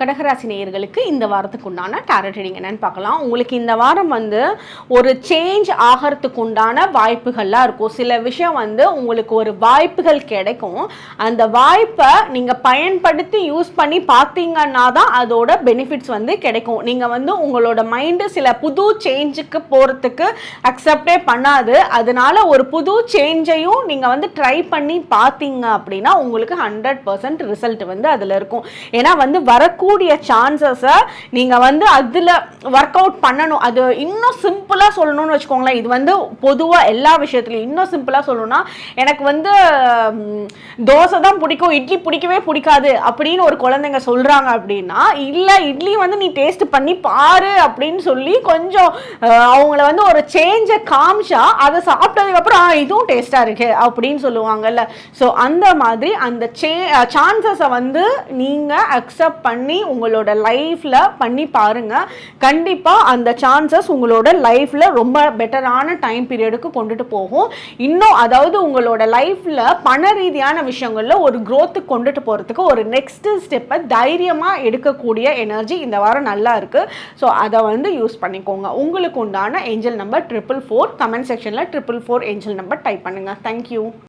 கடகராசி நேயர்களுக்கு இந்த வாரத்துக்கு உண்டான டேரட் ரீடிங் என்னன்னு பார்க்கலாம். உங்களுக்கு இந்த வாரம் வந்து ஒரு சேஞ்ச் ஆகிறதுக்கு உண்டான வாய்ப்புகள்லாம் இருக்கும். சில விஷயம் வந்து உங்களுக்கு ஒரு வாய்ப்புகள் கிடைக்கும். அந்த வாய்ப்பை நீங்கள் பயன்படுத்தி யூஸ் பண்ணி பார்த்தீங்கன்னா தான் அதோட பெனிஃபிட்ஸ் வந்து கிடைக்கும். நீங்கள் வந்து உங்களோட மைண்டு சில புது சேஞ்சுக்கு போகிறதுக்கு அக்செப்டே பண்ணாது. அதனால ஒரு புது சேஞ்சையும் நீங்கள் வந்து ட்ரை பண்ணி பார்த்தீங்க அப்படின்னா உங்களுக்கு ஹண்ட்ரட் பர்சன்ட் ரிசல்ட் வந்து அதில் இருக்கும். ஏன்னா வந்து வரக்கூடிய சான்சஸை நீங்கள் வந்து அதில் ஒர்க் அவுட் பண்ணணும். அது இன்னும் சிம்பிளாக சொல்லணும்னு வச்சுக்கோங்களேன். இது வந்து பொதுவாக எல்லா விஷயத்துலையும் இன்னும் சிம்பிளாக சொல்லணும்னா எனக்கு வந்து தோசை தான் பிடிக்கும். இட்லி பிடிக்கவே பிடிக்காது அப்படின்னு ஒரு குழந்தைங்க சொல்கிறாங்க அப்படின்னா இல்லை இட்லி வந்து நீ டேஸ்ட் பண்ணி பாரு அப்படின்னு சொல்லி கொஞ்சம் அவங்கள வந்து ஒரு சேஞ்சை காமிச்சா அதை சாப்பிட்டதுக்கப்புறம் "ஆ, இதுவும் டேஸ்ட்டாக இருக்கு அப்படின்னு சொல்லுவாங்கல்ல. ஸோ அந்த மாதிரி அந்த சே சான்சஸை வந்து நீங்கள் அக்செப்ட் பண்ணி உங்களோட லைஃப்பில் பண்ணி பாருங்கள் கண்டிப்பாக அந்த சான்சஸ் உங்களோட லைஃப்பில் ரொம்ப பெட்டரான டைம் பீரியடுக்கு கொண்டுட்டு போகும். இன்னும் அதாவது உங்களோட லைஃப்பில் பண ரீதியான விஷயங்களில் ஒரு க்ரோத்துக்கு கொண்டுட்டு போகிறதுக்கு ஒரு நெக்ஸ்ட் ஸ்டெப்பை தைரியமாக எடுக்கக்கூடிய எனர்ஜி இந்த வாரம் நல்லா இருக்குது ஸோ அதை வந்து யூஸ் பண்ணிக்கோங்க. உங்களுக்கு உண்டான angel number triple four comment செக்ஷனில் triple four angel number type பண்ணுங்கள் தேங்க்யூ